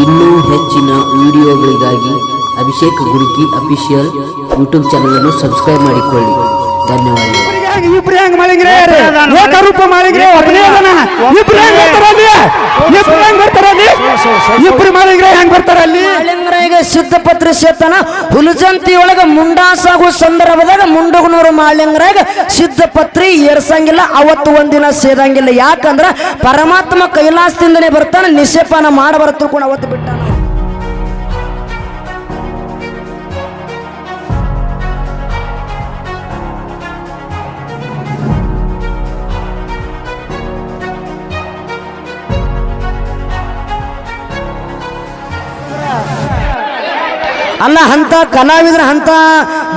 ಇನ್ನೂ ಹೆಚ್ಚಿನ ವಿಡಿಯೋಗಳಿಗಾಗಿ ಅಭಿಷೇಕ್ ಗುರುಕಿ ಅಫಿಷಿಯಲ್ ಯೂಟ್ಯೂಬ್ ಚಾನಲ್ ಅನ್ನು ಸಬ್ಸ್ಕ್ರೈಬ್ ಮಾಡಿಕೊಳ್ಳಿ. ಧನ್ಯವಾದಗಳು. ಇಬ್ರು ಹೆಂಗ್ ಮಾಡಿಗ್ರೆ ಏಕರೂಪ ಮಾಡಿಗ್ರೆ ಒಬ್ಬನೇ ಅದನ ಇಬ್ರು ಹೆಂಗ್ ಬರ್ತಾರ ಅಲ್ಲಿ ಇಬ್ರು ಹೆಂಗ್ ಬರ್ತಾರ ಅಲ್ಲಿ ಇಬ್ರು ಮಾಡಿಗ್ರೆ ಹೆಂಗ್ ಬರ್ತಾರ ಸೇತನ ಹುಲಜಂತಿ ಒಳಗ ಮುಂಡಾಸಾಗೋ ಸಂದರ್ಭದಾಗ ಮುಂಡಗನೂರು ಮಾಳಿಂಗರಾಗ ಸಿದ್ಧಪತ್ರಿ ಏರ್ಸಂಗಿಲ್ಲ, ಅವತ್ತು ಒಂದಿನ ಸೇದಂಗಿಲ್ಲ. ಯಾಕಂದ್ರ ಪರಮಾತ್ಮ ಕೈಲಾಸದಿಂದನೇ ಬರ್ತಾನೆ ನಿಷೇಪಾನ ಮಾಡಬಾರ ತಿಳ್ಕೊಂಡು ಅವತ್ತು ಬಿಟ್ಟಾನ. ಅಲ್ಲ ಅಂತ ಕಲಾವಿದ್ರ ಅಂತ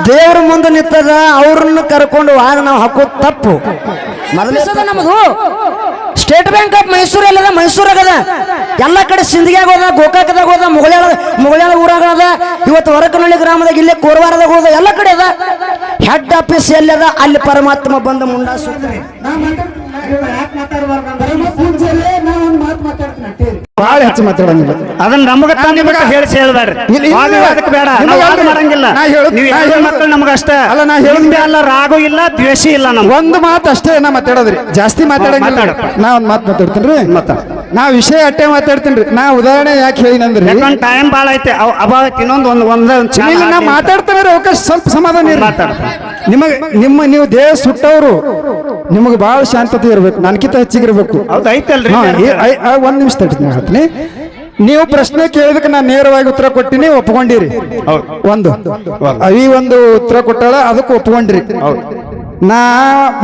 ದೇವ್ರ ಮುಂದೆ ನಿಂತದ ಅವ್ರನ್ನ ಕರ್ಕೊಂಡು ವಾದ ನಾವು ಹಾಕೋ ತಪ್ಪು. ಮೊದಲ ನಮ್ಮದು ಸ್ಟೇಟ್ ಬ್ಯಾಂಕ್ ಆಫ್ ಮೈಸೂರು ಎಲ್ಲದ ಮೈಸೂರಾಗದ ಎಲ್ಲ ಕಡೆ ಸಿಂಧಿಗೆ ಹೋದ ಗೋಕಾಕದಾಗ ಹೋದ ಮುಗಳಾಳ ಮುಗಳಾಳ ಊರಾಗ ಅದ. ಇವತ್ತು ಹೊರಕನಹಳ್ಳಿ ಗ್ರಾಮದಾಗ ಇಲ್ಲೇ ಕೋರವಾರದಾಗ ಹೋದ ಎಲ್ಲ ಕಡೆ ಅದ. ಹೆಡ್ ಆಫೀಸ್ ಎಲ್ಲದ ಅಲ್ಲಿ ಪರಮಾತ್ಮ ಬಂದ ಮುಂಡಾಸು ಬಾಳ ಹೆಚ್ಚು ಮಾತಾಡಂಗಿಲ್ಲ ಅದನ್ನ ನಮಗ ನಿಮಗ ಹೇಳಿಸಿ ಇಲ್ಲ, ಇಲ್ಲ, ಬೇಡ ನಾವು ಮಾಡಂಗಿಲ್ಲ. ನೀವು ಹೇಳಿದ ಮಕ್ಕಳು ನಮಗ ಅಷ್ಟ. ಅಲ್ಲ, ನಾ ಹೇಳುದ್- ಅಲ್ಲ ರಾಗು ಇಲ್ಲ ದ್ವೇಷ ಇಲ್ಲ ನಮ್ಗೆ. ಒಂದು ಮಾತು ಅಷ್ಟೇ ನಾ ಮಾತಾಡೋದ್ರಿ. ಜಾಸ್ತಿ ಮಾತಾಡಂಗಿಲ್ಲ. ನಾ ಒಂದ್ ಮಾತು ಮಾತಾಡ್ತೀನಿ ಮಾತಾಡ್. ನಾ ವಿಷಯ ಅಟ್ಟೆ ಮಾತಾಡ್ತೀನಿ ನಾ ಉದಾಹರಣೆ ಯಾಕೆ ಹೇಳಿನಂದ್ರೆ ಯಾಕಂದ್ರೆ ಟೈಮ್ ಭಾಳ ಐತೆ. ಅವ್- ಅವ ಇನ್ನೊಂದು ಒಂದು ಒಂದೇ ಒಂದು ಇಲ್ಲ ನಾ ಮಾತಾಡ್ತಾ. ಮಾತಾಡ್ತಾನೆ ಅವಕಾಶ ಸ್ವಲ್ಪ ಸಮಾಧಾನ. ಮಾತಾಡು. ನಿಮಗೆ ನಿಮ್ಮ ನೀವು ದೇಹ ಸುಟ್ಟವರು ನಿಮಗೆ ಬಹಳ ಶಾಂತತೆ ಇರಬೇಕು ನನಗಿಂತ ಹೆಚ್ಚಿಗಿರ್ಬೇಕು ಹೌದು ಐತಲ್ರಿ ಒಂದ್ ನಿಮಿಷ ಹೇಳ್ತೀನಿ. ನೀವು ಪ್ರಶ್ನೆ ಕೇಳಿದಕ್ಕೆ ನಾನು ನೇರವಾಗಿ ಉತ್ತರ ಕೊಟ್ಟಿನಿ ಒಪ್ಕೊಂಡಿರಿ. ಒಂದು. ಈ ಒಂದು ಉತ್ತರ ಕೊಟ್ಟಾಳ ಅದಕ್ಕೆ ಒಪ್ಕೊಂಡ್ರಿ. ನಾ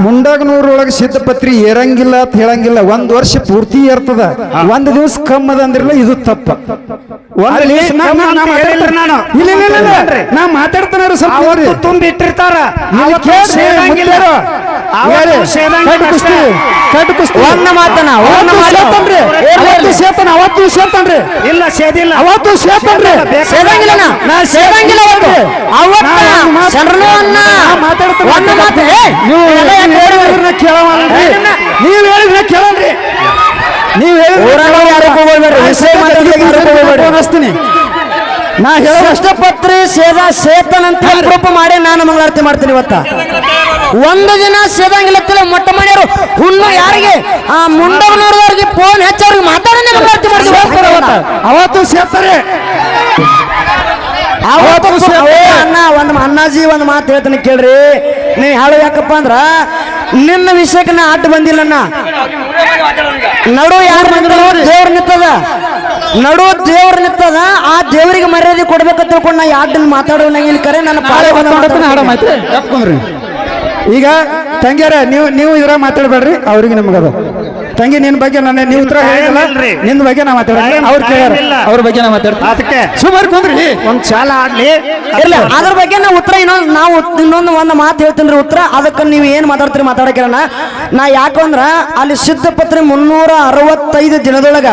ಮುಂಡಾಗನೂರೊಳಗೆ ಸಿದ್ಧಪತ್ರಿ ಏರಂಗಿಲ್ಲ ಅಂತ ಹೇಳಂಗಿಲ್ಲ. ಒಂದ್ ವರ್ಷ ಪೂರ್ತಿ ಇರ್ತದ. ಒಂದ್ ದಿವಸ ಕಮ್ಮದ ಅಂದ್ರಲ್ಲ ಇದು ತಪ್ಪ. ನಾ ಮಾತಾಡ್ತಾನೆ ಕುಸ್ತಿ. ಕಟ್ಟು ಕುಸ್ತಿ. ಒಂದ್ ಮಾತನ, ಒಂದ್ ಅವತ್ತು. ಸೇರ್ತಾನ್ರಿ. ಅವತ್ತು ಇಲ್ಲ ಸೇದಿಲ್ಲ. ಅವತ್ತು ಸೇದಂಗಿಲ್ಲ ನಾ ಸೇದಂಗಿಲ್ಲ ಅವತ್ತು. ಅವತ್ತ ಶರಣವನ್ನ ಮಾತಾಡ್ತೀನಿ. ಒಂದು ಮಾತು. ನೀವು? ಹೇಳಿದ್ರನ್ನ ಕೇಳವಲ್ರಿ. ನೀವು ಕೇಳಲ್ರಿ. ನೀವು ಯಾರು ಹೋಗ್ಬೇಡ್ರಿ, ವಿಷಯ ನಾ ಹೇಳೋ ಅಷ್ಟಪತ್ರಿ ಸೇದಾ ಸೇತನಂತ ಅಪರೂಪ ಮಾಡಿ ನಾನು ಮಂಗಳಾರತಿ ಮಾಡ್ತೀನಿ ಇವತ್ತ. ಒಂದು ದಿನ ಸೇದಂಗಿಲ್ಲ ತಿಳಿ ಮೊಟ್ಟ ಮನೆಯವರು ಹುಣ್ಣು ಯಾರಿಗೆ? ಆ ಮುಂಡವನವ್ರದವ್ರಿಗೆ ಫೋನ್ ಹೆಚ್ಚವ್ರಿಗೆ ಮಾತಾಡನೆ ಮಂಗಳಾರತಿ ಮಾಡ್ತೀವಿ ಅವತ್ತ. ಅವತ್ತು. ಸೇರ್ತಾರೆ. ಅವತ್ತು. ಅಣ್ಣ ಒಂದು ಅಣ್ಣಾಜಿ ಒಂದು ಮಾತು ಹೇಳ್ತೀನಿ ಕೇಳ್ರಿ. ನೀ ಹೇಳು ಯಾಕಪ್ಪ ಅಂದ್ರ ನಿನ್ನ ವಿಷಯಕ್ಕೆ ನಾ ಅಡ್ಡ ಬಂದಿಲ್ಲ ಅಣ್ಣ ನಡು ಯಾರು ಬಂದ್ರು ದೇವ್ರ ನಿಂತದ? ನಡು ದೇವ್ರ ನಿಂತದ? ಆ ದೇವರಿಗೆ ಮರ್ಯಾದೆ ಕೊಡ್ಬೇಕಂತ ತಿಳ್ಕೊಂಡು ನಾ ಆಟದಿಂದ ಮಾತಾಡೋ ಇಲ್ಲಿ ಕರೆ ನನ್ನ ಪಾಳೆ ಬಂದ್ರಿ ಈಗ ತಂಗಿಯರ ನೀವು ನೀವು ಇದ್ರಾಗ ಮಾತಾಡ್ಬೇಡ್ರಿ ಅವ್ರಿಗೆ ನಿಮ್ಗದ. ತಂಗಿ ನಿನ್ ಬಗ್ಗೆ ನನ್ನ ನೀವು ಉತ್ತರ ಹೇಳಿಲ್ಲ. ನಿನ್ ಬಗ್ಗೆ ನಾ ಮಾತಾಡ್ತೀನಿ. ಅವ್ರ ಕೇಳ್ಯಾರ. ಅವ್ರ ಬಗ್ಗೆ ನಾ ಮಾತಾಡ್ತೀನಿ. ಅದಕ್ಕೆ ಸುಮಾರು ಕುಂದ್ರಿ. ಒಂದ್ ಚಾಲ ಆಡ್ಲಿ. ಇಲ್ಲ ಅದ್ರ ಬಗ್ಗೆ ನಾವು ಉತ್ತರ ಇನ್ನೊಂದು ನಾವು ಇನ್ನೊಂದು ಒಂದು ಮಾತು ಹೇಳ್ತೀನಿ ಉತ್ತರ. ಅದಕ್ಕೆ ನೀವು ಏನು ಮಾತಾಡ್ತೀರಿ ಮಾತಾಡಕ್ಕಿರಣ ನಾ ಯಾಕಂದ್ರ ಅಲ್ಲಿ ಸಿದ್ಧಪತ್ರಿ ಮುನ್ನೂರ ಅರವತ್ತೈದು ದಿನದೊಳಗ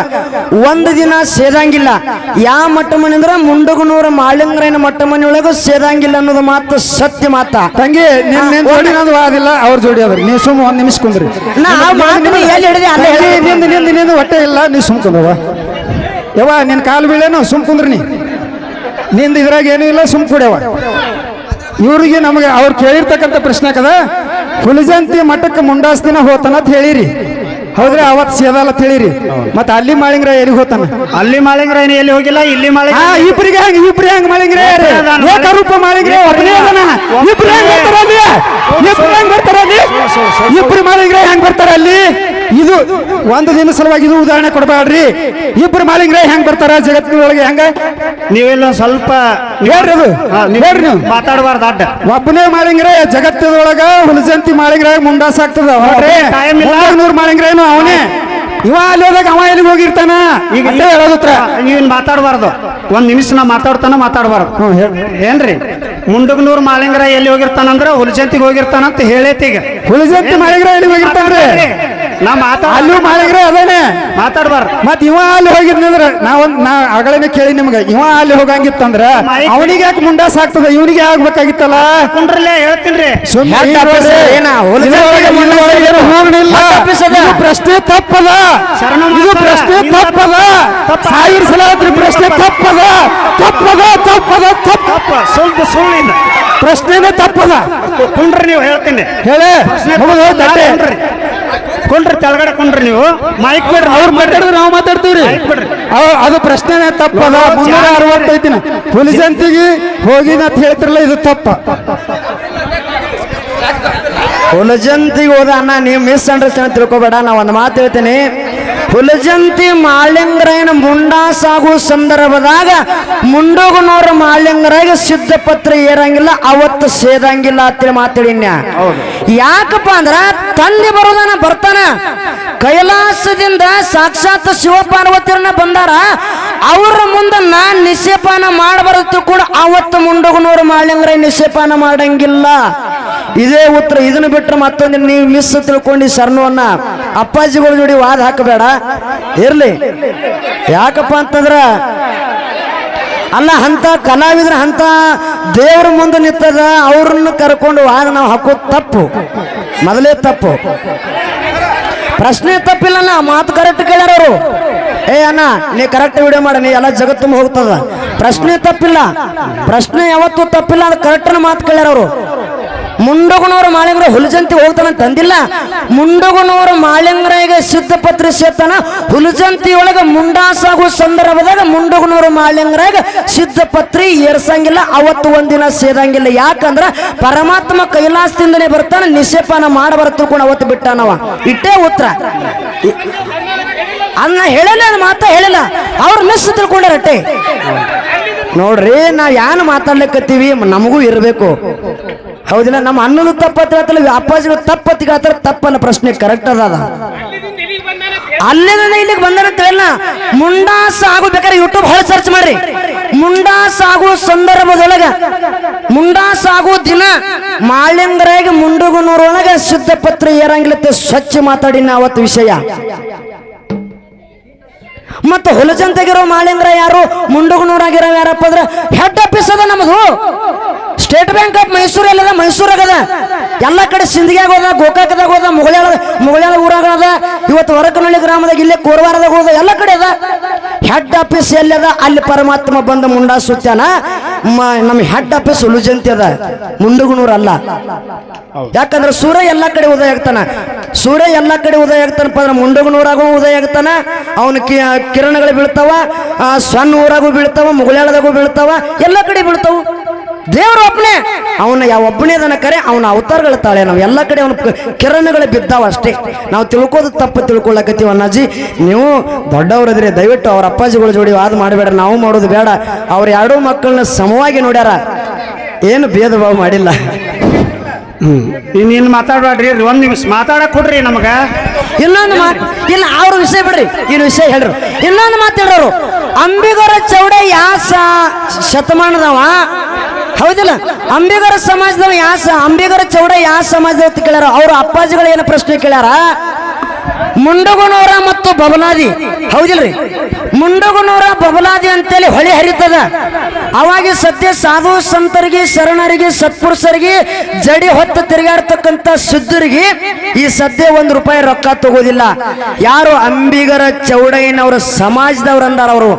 ಒಂದು ದಿನ ಸೇದಂಗಿಲ್ಲ. ಯಾವ ಮಟ್ಟ ಮನೆ ಅಂದ್ರ ಮುಂಡಗನೂರ ಮಾಳಿಂಗರೈನ ಮಟ್ಟ ಮನೆಯೊಳಗ ಸೇದಂಗಿಲ್ಲ ಅನ್ನೋದು ಮಾತು ಸತ್ಯ ಮಾತ. ತಂಗಿ ನಿನ್ನ ನಿನ್ ಜೋಡಿ ನಂದು ವಾದಿಲ್ಲ ಅವ್ರ ಜೋಡಿ ಅವ್ರಿ ನೀವು ಸುಮ್ಮ ಒಂದ್ ನಿಮಿಷ ಕುಂದ್ರಿ. ನಾ ಎಲ್ಲಿ ಹಿಡಿದೆ? ನಿಂದು ನಿಂದು ನಿಂದು ಹೊಟ್ಟೆ ಇಲ್ಲ ನೀ ಸುಮ್ ಕುಂದವ ಯವ್ವ ನಿನ್ ಕಾಲು ಬೀಳೇನೋ ಸುಮ್ ಕುಂದ್ರಿ ನೀ. ನಿಂದು ಇದ್ರಾಗ ಏನೂ ಇಲ್ಲ ಸುಮ್ ಕುಡ್ಯವ ಇವ್ರಿಗೆ ನಮಗೆ ಅವ್ರು ಕೇಳಿರ್ತಕ್ಕಂಥ ಪ್ರಶ್ನೆ ಕದ ಹುಲಿಜಂತಿ ಮಠಕ್ಕೆ ಮುಂಡಾಸ್ತಿನ ಹೋತನ ಅಂತ ಹೇಳಿರಿ. ಹೌದ್ರಿ ಅವತ್ ಸೇದಲ್ಲ ತಿಳಿರಿ ಮತ್ತೆ ಅಲ್ಲಿ ಮಾಳಿಂಗ್ರ ಎಲ್ಲಿಗೆ ಹೋತಾನ? ಅಲ್ಲಿ ಮಾಳಿಂಗ್ರ ಏನು ಎಲ್ಲಿ ಹೋಗಿಲ್ಲ ಇಲ್ಲಿ ಮಾಳಿಂಗ್ರ ಇಬ್ರಿಗೆ ಹೆಂಗ್ ಇಬ್ರಿ ಹೆಂಗ್ ಮಾಳಿಂಗ್ರೂಪ. ಏಕರೂಪ ಮಾಳಿಂಗ್ರೆ ಒಬ್ಬನೇ ಅದಾನ? ಇಬ್ರು ಹೆಂಗ್ ಬರ್ತಾರ ಅಲ್ಲಿ? ಇಬ್ರು ಹೆಂಗ್ ಬರ್ತಾರ ಅಲ್ಲಿ? ಇಬ್ರು ಮಾಳಿಂಗ್ರೆ ಹೆಂಗ್ ಬರ್ತಾರ ಅಲ್ಲಿ? ಇದು ಒಂದು ದಿನ ಸಲುವಾಗಿ ಇದು ಉದಾಹರಣೆ ಕೊಡಬೇಡ್ರಿ. ಇಬ್ರು ಮಾಲಿಂಗ್ರೆ ಹೆಂಗ್ ಬರ್ತಾರ ಜಗತ್ತಿನೊಳಗೆ ಹೆಂಗ? ನೀವೆಲ್ಲ ಸ್ವಲ್ಪ ಹೇಳ್ರಿ ಅದು. ಹೇಳ್ರಿ ನೀವು. ಮಾತಾಡಬಾರ್ದು ಅಡ್ಡ. ಒಬ್ಬನೇ ಮಾಲಿಂಗ್ರೆ ಜಗತ್ತದೊಳಗ ಹುಲಜಂತಿ ಮಾಲಿಂಗ್ರೆ ಮುಂಡಾಸ ಆಗ್ತದ. ಟೈಮ್ ಇಲ್ಲ. ನೂರ್ ಅವನೇ. ಇವ ಅಲ್ಲಿ ಹೋದಾಗ ಅವ ಎಲ್ಲಿಗೆ ಹೋಗಿರ್ತಾನ? ಈಗ ಹೇಳೋದತ್ರ ನೀವೇನ್ ಮಾತಾಡಬಾರ್ದು. ಒಂದ್ ನಿಮಿಷ ನಾ ಮಾತಾಡ್ತಾನ ಮಾತಾಡಬಾರ್ದು. ಏನ್ರಿ? ಮುಂಡಗನೂರ್ ಮಾಲಿಂಗ್ರ ಎಲ್ಲಿ ಹೋಗಿರ್ತಾನಂದ್ರ ಹುಲಜಂತಿಗೆ ಹೋಗಿರ್ತಾನಂತ ಹೇಳೈತಿ ಈಗ. ಹುಲಜಂತಿ ಮಾಲಿಂಗ್ರ ಎಲ್ಲಿ ಹೋಗಿರ್ತಾನ್ರಿ? ನಾ ಮಾತಾಡ ಅಲ್ಲೂ ಮಾಡಿದ್ರೆ ಅದೇನೆ. ಮಾತಾಡ್ಬಾರ. ಮತ್ ಇವ ಅಲ್ಲಿ ಹೋಗಿದ್ನಂದ್ರ ನಾವೊಂದ್ ನಾ ಅಗಳೇನೆ ಕೇಳಿ ನಿಮ್ಗೆ. ಇವ ಅಲ್ಲಿ ಹೋಗಂಗಿತ್ತಂದ್ರ ಅವನಿಗೆ ಯಾಕೆ ಮುಂಡಾಸ್ ಆಗ್ತದ? ಇವನಿಗೆ ಆಗ್ಬೇಕಾಗಿತ್ತಲ್ಲ ಕುಂಡ್ರಲ್ಲೇ ಹೇಳ್ತೀನಿ ಪ್ರಶ್ನೆ ತಪ್ಪದ. ಇದು ಪ್ರಶ್ನೆ ತಪ್ಪದ. ತಪ್ಪ. ಸಾವಿರ ಸಲ ಪ್ರಶ್ನೆ ತಪ್ಪದ. ತಪ್ಪದ ತಪ್ಪದ ತಪ್ಪ. ತಪ್ಪ. ಸುಳ್ಳು ಸುಳ್ಳಿಂದ ಪ್ರಶ್ನೆನೇ ತಪ್ಪದ. ಕುಂಡ್ರಿ ನೀವು ಹೇಳ್ತೀನಿ. ಹೇಳಿ. ಕುಂಡ್ರಿ ತೆಳಗಡೆ ಕೊಂಡ್ರಿ ನೀವು. ಮೈಕ್ ಬಿಡ್ರಿ ಅವ್ರು ಮಾತಾಡಿದ್ರೆ ನಾವು ಮಾತಾಡ್ತೀವ್ರಿ. ಅದು ಪ್ರಶ್ನೆನೇ ತಪ್ಪದ ನೋಡು, ಮುನ್ನೂರ ಅರವತ್ತೈತಿನ ಪೊಲೀಸ್ ಅಂತಿಗೆ ಹೋಗಿನ ಅಂತ ಹೇಳ್ತಿರಲ್ಲ ಇದು ತಪ್ಪ. ಹುಲಜಂತಿಗೆ ಹೋದ ಅಣ್ಣ ನೀವು ಮಿಸ್ ಅಂಡರ್ಸ್ಟ್ಯಾಂಡ್ ತಿಳ್ಕೊಬೇಡ. ನಾ ಒಂದು ಮಾತು ಹೇಳ್ತೀನಿ. ಹುಲಜಂತಿ ಮಾಳಿಂಗರಾಯನ ಮುಂಡಾ ಸಾಗು ಸಂದರ್ಭದಾಗ ಮುಂಡೋಗನವ್ರ ಮಾಳಿಂಗರಾಗ ಸಿದ್ಧಪತ್ರ ಏರಂಗಿಲ್ಲ ಅವತ್ತು ಸೇದಂಗಿಲ್ಲ ಅಂತ ಮಾತಾಡಿನ್ಯ ಯಾಕಪ್ಪ ಅಂದ್ರ ತಂದೆ ಬರೋದನ ಬರ್ತಾನ. ಕೈಲಾಸದಿಂದ ಸಾಕ್ಷಾತ್ ಶಿವಪಾರ್ವತಿಯರನ್ನ ಬಂದಾರ. ಅವ್ರ ಮುಂದೆ ನಾನ್ ನಿಷೇಪಾನ ಮಾಡಬಾರದು ಕೂಡ ಅವತ್ತು ಮುಂಡೋಗನವ್ರ ಮಾಳಿಂಗರಾಯ ನಿಷೇಪಾನ ಮಾಡಂಗಿಲ್ಲ. ಇದೇ ಉತ್ತರ ಇದನ್ನು ಬಿಟ್ಟರೆ ಮತ್ತೊಂದು ನೀವು ಮಿಸ್ ತಿಳ್ಕೊಂಡು ಶರಣುವನ್ನ ಅಪ್ಪಾಜಿಗಳ ಜೋಡಿ ವಾದ ಹಾಕಬೇಡ. ಇರ್ಲಿ. ಯಾಕಪ್ಪ ಅಂತಂದ್ರ ಅಲ್ಲ ಅಂತ ಕಲಾವಿದ್ರ ಹಂತ ದೇವ್ರ ಮುಂದೆ ನಿಂತದ ಅವ್ರನ್ನ ಕರ್ಕೊಂಡು ವಾದ ನಾವು ಹಾಕೋದು ತಪ್ಪು. ಮೊದಲೇ ತಪ್ಪು. ಪ್ರಶ್ನೆ ತಪ್ಪಿಲ್ಲ ಅಣ್ಣ, ಮಾತು ಕರೆಕ್ಟ್ ಕೇಳ್ಯಾರ ಅವರು. ಏ ಅಣ್ಣ, ನೀ ಕರೆಕ್ಟ್ ವಿಡಿಯೋ ಮಾಡ, ನೀ ಎಲ್ಲ ಜಗತ್ತು ಹೋಗ್ತದ. ಪ್ರಶ್ನೆ ತಪ್ಪಿಲ್ಲ. ಪ್ರಶ್ನೆ ಯಾವತ್ತೂ ತಪ್ಪಿಲ್ಲ ಅದು ಕರೆಕ್ಟ್ನ ಮಾತು ಕೇಳ್ಯಾರ ಅವರು ಮುಂಡಗನವರ ಮಾಳಿಂಗ್ರ ಹುಲಜಂತಿ ಹೋಗ್ತಾನ ತಂದಿಲ್ಲ ಮುಂಡಗನವರ ಸಿದ್ಧ ಸಿದ್ಧಪತ್ರ ಸೇತಾನ ಹುಲಜಂತಿ ಒಳಗ ಮುಂಡಾಸಾಗೋ ಸಂದರ್ಭದಾಗ ಮುಂಡಗನವರ ಮಾಳಿಂಗ್ರಾಗ ಸಿದ್ಧಪತ್ರಿ ಏರ್ಸಂಗಿಲ್ಲ, ಅವತ್ತು ಒಂದಿನ ಸೇದಂಗಿಲ್ಲ. ಯಾಕಂದ್ರ ಪರಮಾತ್ಮ ಕೈಲಾಸದಿಂದನೇ ಬರ್ತಾನ ನಿಷೇಪಾನ ಮಾಡಬಾರದು ಕೂಡ ಅವತ್ತು ಬಿಟ್ಟಾನವ. ಇಟ್ಟೇ ಉತ್ತರ. ಅನ್ನ ಹೇಳಲ್ಲ ಅದು ಮಾತ ಹೇಳಿಲ್ಲ. ಅವ್ರು ಮಿಸ್ ತಿಳ್ಕೊಂಡಾರಟ್ಟೆ ನೋಡ್ರಿ, ನಾವ್ ಯಾನು ಮಾತಾಡ್ಲಿಕ್ಕತ್ತೀವಿ ನಮಗೂ ಇರಬೇಕು. ಹೌದಿಲ್ಲ, ನಮ್ಮ ಅನ್ನೋದು ತಪ್ಪತ್ತ ಹೇಳ್ತಲ್ಲ ತಪ್ಪತ್ತಿಗಾತಾರ ತಪ್ಪನ್ನ ಪ್ರಶ್ನೆ ಕರೆಕ್ಟ್ ಅದ ಅಲ್ಲಿಂದ ಇಲ್ಲಿಗೆ ಬಂದಾರ ಮುಂಡಾಸ ಆಗು ಯೂಟ್ಯೂಬ್ ಹೊಳೆ ಸರ್ಚ್ ಮಾಡ್ರಿ. ಮುಂಡಾಸ ಆಗು ಸಂದರ್ಭದೊಳಗ, ಮುಂಡಾಸ ಆಗು ದಿನ ಮಾಳಿಂಗರಾಗಿ ಮುಂಡುಗುನೂರೊಳಗ ಶುದ್ಧ ಪತ್ರ ಏರಂಗಿಲತ್ತೆ, ಸ್ವಚ್ಛ ಮಾತಾಡಿನ ಅವತ್ತು ವಿಷಯ. ಮತ್ತು ತೆಗಿರೋ ಮಾಳಿಂಗ್ರ ಯಾರು, ಮುಂಡುಗುನೂರಾಗಿರೋ ಯಾರಪ್ಪ ಅಂದ್ರೆ ಹೆಡ್ ಆಫೀಸ್ ಅದ ನಮ್ಮದು ಸ್ಟೇಟ್ ಬ್ಯಾಂಕ್ ಆಫ್ ಮೈಸೂರು ಎಲ್ಲದ ಮೈಸೂರಾಗದ ಎಲ್ಲ ಕಡೆ ಸಿಂಧಿಗೆ ಹೋದ ಗೋಕಾಕದಾಗ ಹೋದ ಮುಗಳಾಳ ಮುಗಳ ಊರಾಗ ಇವತ್ತು ಹೊರಕನಹಳ್ಳಿ ಗ್ರಾಮದಾಗ ಇಲ್ಲೇ ಕೋರವಾರದಾಗ ಹೋದ, ಎಲ್ಲ ಕಡೆ ಅದ. ಹೆಡ್ ಆಫೀಸ್ ಎಲ್ಲದ, ಅಲ್ಲಿ ಪರಮಾತ್ಮ ಬಂದ ಮುಂಡಾ ಸುತ್ತಾನ ನಮ್ಮ ಹೆಡ್ ಆಫೀಸ್ ಉಲುಜಂತಿ ಅದ. ಮುಂಡುಗುನೂರ್ ಅಲ್ಲ. ಯಾಕಂದ್ರೆ ಸೂರ್ಯ ಎಲ್ಲ ಕಡೆ ಉದಯ ಆಗ್ತಾನ. ಸೂರ್ಯ ಎಲ್ಲ ಕಡೆ ಉದಯ ಆಗ್ತಾನಪ್ಪ ಅಂದ್ರೆ ಮುಂಡಗನೂರಾಗೂ ಉದಯ ಆಗ್ತಾನ. ಅವನ ಕಿರಣಗಳು ಬೀಳ್ತಾವ ಸಣ್ಣ ಊರಾಗೂ ಬೀಳ್ತಾವ ಮುಗಳಾಳದಾಗೂ ಬೀಳ್ತಾವ, ಎಲ್ಲ ಕಡೆ ಬೀಳ್ತಾವ. ದೇವ್ರ ಒಬ್ಬನೇ ಅವನ ಯಾವ ಒಬ್ಬನೇ ಅದನ್ನ ಕರೆ ಅವನ ಅವತಾರಗಳ ತಾಳೆ ನಾವು ಎಲ್ಲ ಕಡೆ ಅವನ ಕಿರಣಗಳು ಬಿದ್ದಾವ ಅಷ್ಟೇ. ನಾವು ತಿಳ್ಕೋದು ತಪ್ಪು ತಿಳ್ಕೊಳ್ಳಕತ್ತೀವಿ ಅಣ್ಣಾಜಿ. ನೀವು ದೊಡ್ಡವರದ್ರೆ ದಯವಿಟ್ಟು ಅವ್ರ ಅಪ್ಪಾಜಿಗಳ ಜೋಡಿ ವಾದ ಮಾಡಬೇಡ. ನಾವು ಮಾಡೋದು ಬೇಡ. ಅವ್ರ ಎರಡೂ ಮಕ್ಕಳನ್ನ ಸಮವಾಗಿ ನೋಡ್ಯಾರ. ಏನು ಭೇದ ಭಾವ ಮಾಡಿಲ್ಲ ಇನ್ನೇನು ಮಾತಾಡ್ಬೇಡ್ರಿ ಒಂದು ನಿಮಿಷ ಮಾತಾಡಕ್ ಕೊಡ್ರಿ ನಮಗ. ಇನ್ನೊಂದು ಮಾತು ಇಲ್ಲ ಅವ್ರ ವಿಷಯ ಬಿಡ್ರಿ. ಇನ್ನು ವಿಷಯ ಹೇಳ್ರು. ಇನ್ನೊಂದು ಮಾತು ಹೇಳೋರು ಅಂಬಿಗರ ಚೌಡ ಯಾ ಸ- ಶತಮಾನದವ. ಹೌದಿಲ್ಲ? ಅಂಬಿಗರ ಸಮಾಜದವ ಯಾ ಸ, ಅಂಬಿಗರ ಚೌಡ ಯಾವ ಸಮಾಜದ ಕೇಳ್ಯಾರ? ಅವ್ರ ಅಪ್ಪಾಜಿಗಳು ಏನು ಪ್ರಶ್ನೆ ಕೇಳ್ಯಾರ? ಮುಂಡಗುನೂರ ಮತ್ತು ಬಬಲಾದಿ. ಹೌದಿಲ್ರಿ? ಮುಂಡಗುನೂರ ಬಬಲಾದಿ ಅಂತೇಳಿ ಹೊಳೆ ಹರಿತದ. ಅವಾಗ ಸದ್ಯ ಸಾಧು ಸಂತರಿಗೆ, ಶರಣರಿಗೆ, ಸತ್ಪುರುಷರಿಗೆ, ಜಡಿ ಹೊತ್ತು ತಿರುಗಾಡ್ತಕ್ಕಂಥ ಶುದ್ಧರಿಗೆ ಈ ಸದ್ಯ ಒಂದು ರೂಪಾಯಿ ರೊಕ್ಕ ತಗೋದಿಲ್ಲ. ಯಾರು ಅಂಬಿಗರ ಚೌಡಯ್ಯನವರ ಸಮಾಜದವ್ರು ಅಂದಾರ ಅವರು?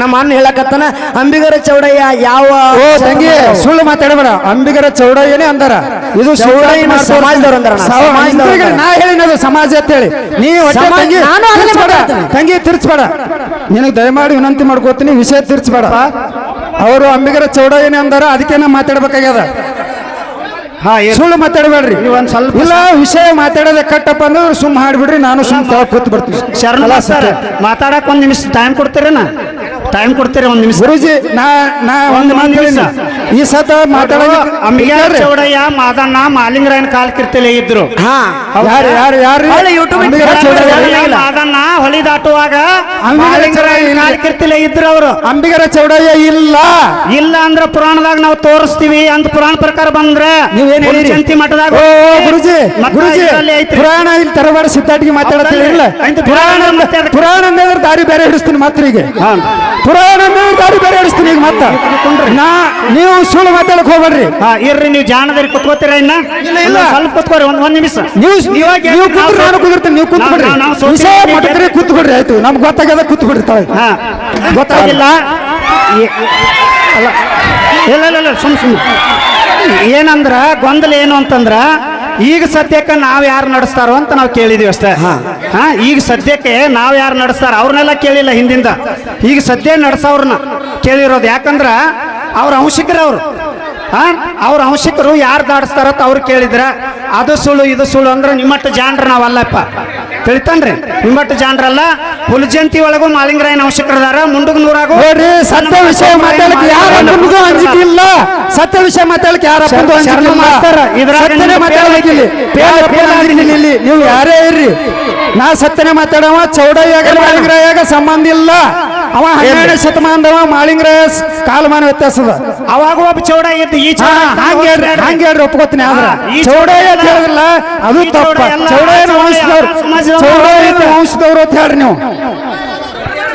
ನಮ್ಮ ಅಣ್ಣ ಹೇಳಕತ್ತಾನ ಅಂಬಿಗರ ಚೌಡಯ್ಯ ಯಾವ ಓ ತಂಗಿ ಸುಳ್ಳು ಮಾತಾಡಬೇಡ. ಅಂಬಿಗರ ಚೌಡಯ್ಯನೇ ಅಂದಾರ. ಇದು ಚೌಡಯ್ಯನ ಸಮಾಜದವ್ರು ಅಂದಾರ ಸಮಾಜದವ್ರು ನಾ ಹೇಳಿನದು ಸಮಾಜ ಅಂತ ಹೇಳಿ. ನೀ ಹೊಟ್ಟೆ ತಂಗಿ ನಾನು ಅದನ್ನ ತಿರ್ಚ್ಬೇಡ. ತಂಗಿ ತಿರುಚಬೇಡ ನಿನಗೆ ದಯಮಾಡಿ ವಿನಂತಿ ಮಾಡ್ಕೋತೀನಿ ವಿಷಯ ತಿರ್ಚಬೇಡ ಅವರು ಅಂಬಿಗರ ಚೌಡಯ್ಯನೇ ಅಂದಾರ ಅದಕ್ಕೆ ನಾ ಮಾತಾಡ್ಬೇಕಾಗ್ಯದ. ಹಾ ಸುಳ್ಳು ಮಾತಾಡಬೇಡ್ರಿ. ಒಂದ್ ಸ್ವಲ್ಪ ಇಲ್ಲ ವಿಷಯ ಮಾತಾಡೋದೇ ಕಟ್ಟಪ್ಪ ಅಂದ್ರೆ ಸುಮ್ಮ ಹಾಡ್ಬಿಡ್ರಿ ನಾನು ಸುಮ್ಮ ಕೆಳಗೆ ಕೂತ್ ಬರ್ತೀನಿ ಮಾತಾಡಕ್ ಒಂದ್ ನಿಮಿಷ ಟೈಮ್ ಕೊಡ್ತೀರೇನ? ಟೈಮ್ ಕೊಡ್ತೀರಿ ಒಂದ್ ನಿಮಿಷ? ಗುರುಜಿ ನಾ ನಾ ಒಂದು ಮಾತು. ಈ ಸತ ಮಾತಾಡೋದು ಚೌಡಯ್ಯ ಮಾದಣ್ಣ ಮಾಲಿಂಗರಾಯನ ಕಾಲ್ ಕಿರ್ತಲೆ ಇದ್ರು. ಹಾ. ಯಾರು ಯಾರು ಯಾರು? ಅಂಬಿಗರ ಚೌಡಯ್ಯ ಇಲ್ಲ. ಮಾದಣ್ಣ ಹೊಳಿ ದಾಟುವಾಗ ಅಂಬಿಗರ ಮಾಲಿಂಗರಾಯನ ಚೌಡಯ್ಯ ಕಾಲ್ ಕಿರ್ತಲೆ ಇದ್ರು ಅವರು. ಅಂಬಿಗರ ಚೌಡಯ್ಯ ಇಲ್ಲ. ಇಲ್ಲ ಅಂದ್ರ ಪುರಾಣದಾಗ ನಾವು ತೋರಿಸ್ತೀವಿ ಅಂತ ಪುರಾಣ ಪ್ರಕಾರ ಬಂದ್ರೆ ನೀವೇನ್ ಹೇಳಿರಿ? ಜಂತಿ ಮಠದಾಗ ಓ ಗುರುಜಿ ಮತ್ತ ಗುರುಜಿ ಇದರಲ್ಲಿ ಐತ್ರಿ. ಪುರಾಣ ಇಲ್ಲಿ ತರಬಾರ ಸುತ್ತಾಟಿಗೆ ಮಾತಾಡತ್ತಿಲ್ಲ ಪುರಾಣ ಪುರಾಣ ಅಂದ- ಮತ್ತೆ ಅದಕ್ಕೆ- ಪುರಾಣ ಅಂದ್ರೆ ದಾರಿ ಬೇರೆ ಹಿಡಿಸ್ತೀನಿ ಮಾತ್ರ ಈಗ ಹಾ. ಪುರಾಣ ದಾರಿ ಬೇರೆ ಹಿಡಿಸ್ತೀನಿ ಈಗ ಮತ್ತೆ. ನಾ ನೀವು ಸುಳ್ಳು ಮಾತಾಡಕ್ ಹೋಗ್ಬೇಡ್ರಿ. ಹಾ ಇರ್ರಿ ನೀವು ಜಾಣದಲ್ಲಿ ಕುತ್ಕೋತೀರ ಇನ್ನ? ಇಲ್ಲ, ಇಲ್ಲ. ಸ್ವಲ್ಪ ಕುತ್ಕೋರಿ ಒಂದ್ ಒಂದ್ ನಿಮಿಷ. ನೀವು ಇವಾಗ ನೀವು ಕೂತ್ರೆ ನಾನು ಕುದಿರ್ತೀನಿ ನೀವು ಸೋತಿವಿ, ವಿಷಯ ನೀವು ಕುತ್ಕೊಡ್ರಿ ಆಯ್ತು. ನಮ್ಗೆ ಗೊತ್ತಾಗದ ಕುತ್ಕೊಡ್ರಿ ತಾಯಿ ಹಾ. ಗೊತ್ತಾಗಿಲ್ಲ. ಅಲ್ಲ ಇಲ್ಲ ಇಲ್ಲ ಇಲ್ಲ ಸುಮ್ ಸುಮ್ ಏನಂದ್ರ ಗೊಂದಲ ಏನು ಅಂತಂದ್ರ ಈಗ ಸದ್ಯಕ್ಕೆ ನಾವ್ ಯಾರು ನಡೆಸ್ತಾರೋ ಅಂತ ನಾವು ಕೇಳಿದೀವಿ ಅಷ್ಟೇ. ಹಾ. ಈಗ ಸದ್ಯಕ್ಕೆ ನಾವ್ ಯಾರು ನಡೆಸ್ತಾರ ಅವ್ರನ್ನೆಲ್ಲ ಕೇಳಿಲ್ಲ ಹಿಂದಿಂದ. ಈಗ ಸದ್ಯ ನಡೆಸೋರ್ನ ಕೇಳಿರೋದು ಯಾಕಂದ್ರ ಅವ್ರ ಅಂಶಿಕರ ಅವ್ರು ಅವ್ರ ಅಂಶಿಕರು ಯಾರು ದಾಡಿಸ್ತಾರತ್ತ ಅವ್ರು ಕೇಳಿದ್ರ ಅದು ಸುಳ್ಳು ಇದು ಸುಳ್ಳು ಅಂದ್ರೆ ನಿಮ್ಮಟ್ಟ ಜಾಣ್ರ ನಾವಲ್ಲಪ್ಪ. ತಿಳಿತಾನ್ರಿ? ನಿಮ್ಮಟ್ಟು ಜಾಣ್ರಲ್ಲ? ಹುಲ್ಜಂತಿ ಒಳಗೂ ಮಾಲಿಂಗರಾಯನ ಅಂಶಕರದಾರ ಮುಂಡುಗನೂರಾಗೂ ನೋಡ್ರಿ ಸತ್ಯ ವಿಷಯ ಮಾತಾಡಕ್ಕೆ ಯಾರ ಅಂಜಿಕೆ ಇಲ್ಲ ಸತ್ಯ ವಿಷಯ ಮಾತಾಡಕ್ಕೆ ಯಾರ ಇಲ್ಲಿ. ನೀವು ಯಾರೇ ಇರ್ರಿ. ನಾ ಸತ್ಯನೇ ಮಾತಾಡವ ಚೌಡಯ್ಯಾಗ ಮಾಲಿಂಗರಾಯಾಗ ಸಂಬಂಧ ಇಲ್ಲ. ಅವ ಹನ್ನೆರಡನೇ ಶತಮಾನದವ ಮಾಳಿಂಗ್ರ ಕಾಲಮಾನ ವ್ಯತ್ಯಾಸದ. ಅವಾಗ ಒಬ್ಬ ಚೌಡ ಇತ್ತು ಈ ಚೌಡ ಹಂಗೆ ಹೇಳ್ರಿ ಹಂಗೆ ಹೇಳ್ರಿ ಒಪ್ಕೋತೀನಿ ಆದ್ರ. ಚೌಡಯ್ಯ ಅಂತ ಹೇಳಿದ್ರಲ್ಲ ಅದು ತಪ್ಪ. ಚೌಡ ಏನು ವಂಶದವ್ರು? ಚೌಡ ಅವ್ರು ವಂಶದವ್ರು ಅಂತ ಹೇಳ್ರಿ ನೀವು.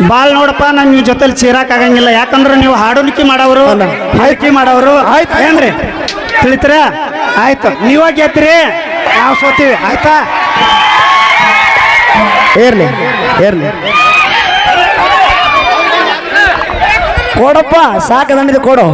ಬಾಲ್ ನೋಡಪ್ಪ ನಾನು ನಿಮ್ಮ ಜೊತೆಲಿ ಚೀರಾಕ್ ಆಗಂಗಿಲ್ಲ. ಯಾಕಂದ್ರೆ ನೀವು ಹಾಡುನಿಕೆ ಮಾಡವರು ಹಾಡಿಕೆ ಮಾಡವರು. ಆಯ್ತು. ಏನ್ರಿ? ತಿಳಿತ್ರ? ಆಯ್ತು. ನೀವ ಗೆದ್ರಿ ನಾವು ಸೋತೀವಿ. ಆಯ್ತಾ? ಏರ್ಲಿ ಇರ್ಲಿ ಕೊಡಪ್ಪ ಸಾಕು ದಂಡಿದೆ ಕೊಡು.